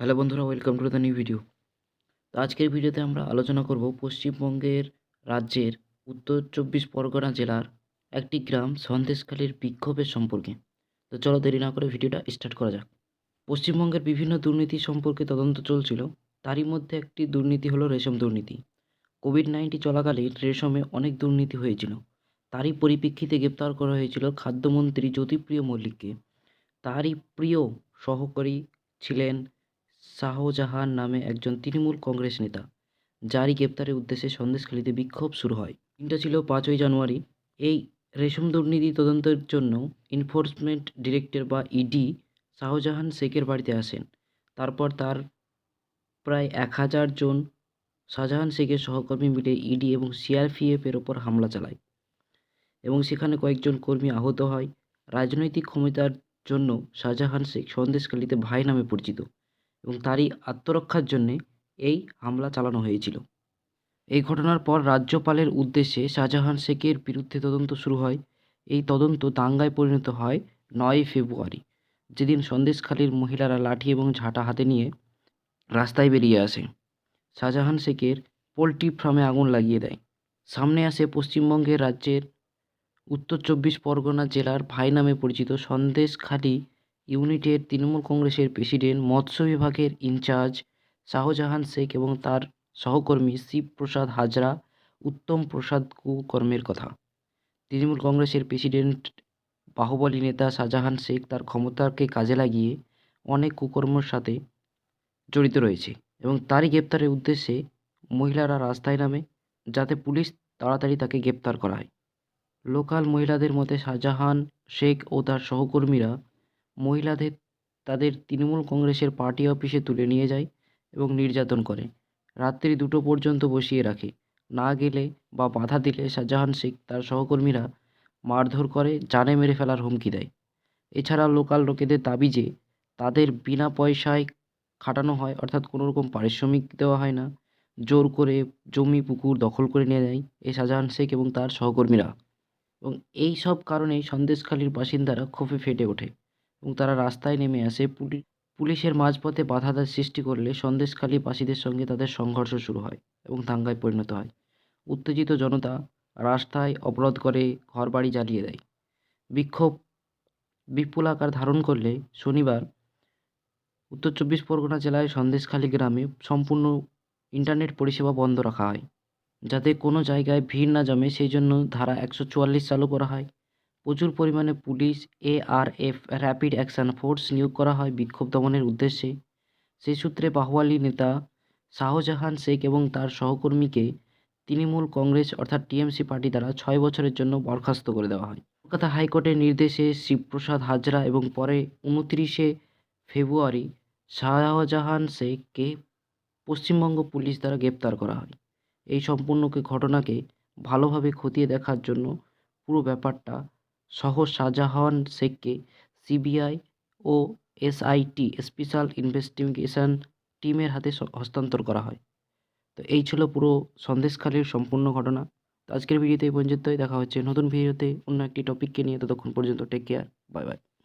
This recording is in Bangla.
হ্যালো বন্ধুরা welcome to the new video আজকের ভিডিওতে আমরা আলোচনা করব পশ্চিমবঙ্গের রাজ্যের উত্তর চব্বিশ পরগনা জেলার একটি গ্রাম সন্দেশখালীর বিক্ষোভের সম্পর্কে। তো চলো দেরি না করে ভিডিওটা স্টার্ট করা যাক। পশ্চিমবঙ্গের বিভিন্ন দুর্নীতি সম্পর্কে তদন্ত চলছিল। তারই মধ্যে একটি দুর্নীতি হলো রেশম দুর্নীতি। কোভিড নাইন্টিন চলাকালীন রেশমে অনেক দুর্নীতি হয়েছিল। তারই পরিপ্রেক্ষিতে গ্রেপ্তার করা হয়েছিল খাদ্যমন্ত্রী জ্যোতিপ্রিয় মল্লিককে। তারই প্রিয় সহকারী ছিলেন শাহজাহান নামে একজন তৃণমূল কংগ্রেস নেতা, যারই গ্রেপ্তারের উদ্দেশ্যে সন্দেশখালীতে বিক্ষোভ শুরু হয়। দিনটা ছিল পাঁচই জানুয়ারি। এই রেশম দুর্নীতি তদন্তের জন্য এনফোর্সমেন্ট ডিরেক্টর বা ইডি শাহজাহান শেখের বাড়িতে আসেন। তারপর তার প্রায় এক হাজার জন শাহজাহান শেখের সহকর্মী মিলে ইডি এবং সিআরপিএফের ওপর হামলা চালায় এবং সেখানে কয়েকজন কর্মী আহত হয়। রাজনৈতিক ক্ষমতার জন্য শাহজাহান শেখ সন্দেশখালীতে ভাই নামে পরিচিত। এবং তারই আত্মরক্ষার জন্যে এই হামলা চালানো হয়েছিল। এই ঘটনার পর রাজ্যপালের উদ্দেশ্যে শাহজাহান শেখের বিরুদ্ধে তদন্ত শুরু হয়। এই তদন্ত দাঙ্গায় পরিণত হয় নয় ফেব্রুয়ারি, যেদিন সন্দেশখালীর মহিলারা লাঠি এবং ঝাঁটা হাতে নিয়ে রাস্তায় বেরিয়ে আসে। শাহজাহান শেখের পোলট্রি ফার্মে আগুন লাগিয়ে দেয়। সামনে আসে পশ্চিমবঙ্গের রাজ্যের উত্তর চব্বিশ পরগনা জেলার ভাই নামে পরিচিত সন্দেশখালী ইউনিটের তৃণমূল কংগ্রেসের প্রেসিডেন্ট, মৎস্য বিভাগের ইনচার্জ শাহজাহান শেখ এবং তার সহকর্মী শিবপ্রসাদ হাজরা, উত্তম প্রসাদ কুকর্মের কথা। তৃণমূল কংগ্রেসের প্রেসিডেন্ট, বাহুবলী নেতা শাহজাহান শেখ তার ক্ষমতাকে কাজে লাগিয়ে অনেক কুকর্মর সাথে জড়িত রয়েছে এবং তারই গ্রেপ্তারের উদ্দেশ্যে মহিলারা রাস্তায় নামে যাতে পুলিশ তাড়াতাড়ি তাকে গ্রেপ্তার করা হয় লোকাল মহিলাদের মতে শাহজাহান শেখ ও তার সহকর্মীরা মহিলাদের তাদের তৃণমূল কংগ্রেসের পার্টি অফিসে তুলে নিয়ে যায় এবং নির্যাতন করে। রাত্রি দুটো পর্যন্ত বসিয়ে রাখে। না গেলে বা বাধা দিলে শাহজাহান শেখ তার সহকর্মীরা মারধর করে, জানে মেরে ফেলার হুমকি দেয়। এছাড়া লোকাল লোকেদের দাবি যে তাদের বিনা পয়সায় খাটানো হয়, অর্থাৎ কোনো রকম পারিশ্রমিক দেওয়া হয় না, জোর করে জমি পুকুর দখল করে নিয়ে নেয় এই শাহজাহান শেখ এবং তার সহকর্মীরা। এবং এই সব কারণেই সন্দেশখালীর বাসিন্দারা ক্ষোভে ফেটে ওঠে। এবং তারা রাস্তায় নেমে আসে। পুলি, পুলিশের মাঝপথে বাধা দেওয়ার সৃষ্টি করলে সন্দেশখালীবাসীদের সঙ্গে তাদের সংঘর্ষ শুরু হয় এবং দাঙ্গায় পরিণত হয়। উত্তেজিত জনতা রাস্তায় অবরোধ করে ঘরবাড়ি জ্বালিয়ে দেয়। বিক্ষোভ বিপুল আকার ধারণ করলে শনিবার উত্তর চব্বিশ পরগনা জেলায় সন্দেশখালী গ্রামে সম্পূর্ণ ইন্টারনেট পরিষেবা বন্ধ রাখা হয়। যাতে কোনো জায়গায় ভিড় না জমে, সেই জন্য ধারা একশো চুয়াল্লিশ চালু করা হয়। প্রচুর পরিমাণে police A R F rapid action force নিয়োগ করা হয় বিক্ষোভ দমনের উদ্দেশ্যে। সেই সূত্রে বাহুয়ালি নেতা শাহজাহান শেখ এবং তার সহকর্মীকে তৃণমূল কংগ্রেস অর্থাৎ টিএমসি পার্টি দ্বারা ছয় বছরের জন্য বরখাস্ত করে দেওয়া হয়। কলকাতা হাইকোর্টের নির্দেশে শিবপ্রসাদ হাজরা এবং পরে উনত্রিশে ফেব্রুয়ারি শাহজাহান শেখকে পশ্চিমবঙ্গ পুলিশ দ্বারা গ্রেপ্তার করা হয়। এই সম্পূর্ণকে ঘটনাকে ভালোভাবে খতিয়ে দেখার জন্য পুরো ব্যাপারটা সহ শাহজাহান শেখকে সিবিআই ও এসআইটি স্পেশাল ইনভেস্টিগেশন টিমের হাতে হস্তান্তর করা হয়। তো এই ছিল পুরো সন্দেশখালীর সম্পূর্ণ ঘটনা। তো আজকের ভিডিওতে এই পর্যন্তই। দেখা হচ্ছে নতুন ভিডিওতে অন্য একটি টপিককে নিয়ে। ততক্ষণ পর্যন্ত টেক কেয়ার বাই বাই